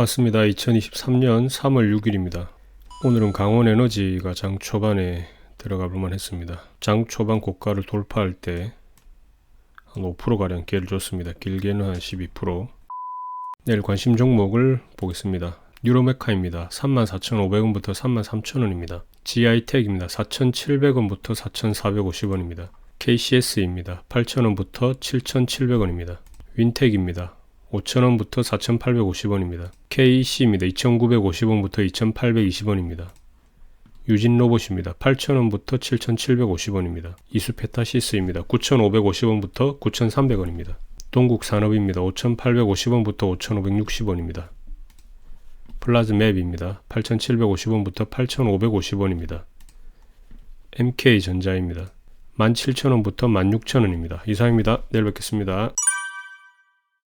맞습니다. 2023년 3월 6일입니다. 오늘은 강원 에너지가 장 초반에 들어가 볼만 했습니다. 장 초반 고가를 돌파할 때 한 5%가량 기회를 줬습니다. 길게는 한 12%. 내일 관심 종목을 보겠습니다. 유로메카입니다. 34,500원부터 33,000원입니다. GI텍입니다. 4,700원부터 4,450원입니다. KCS입니다. 8,000원부터 7,700원입니다. 윈텍입니다. 5,000원부터 4,850원입니다. KEC입니다. 2,950원부터 2,820원입니다. 유진 로봇입니다. 8,000원부터 7,750원입니다. 이수페타시스입니다. 9,550원부터 9,300원입니다. 동국산업입니다. 5,850원부터 5,560원입니다. 플라즈맵입니다. 8,750원부터 8,550원입니다. MK전자입니다. 17,000원부터 16,000원입니다. 이상입니다. 내일 뵙겠습니다.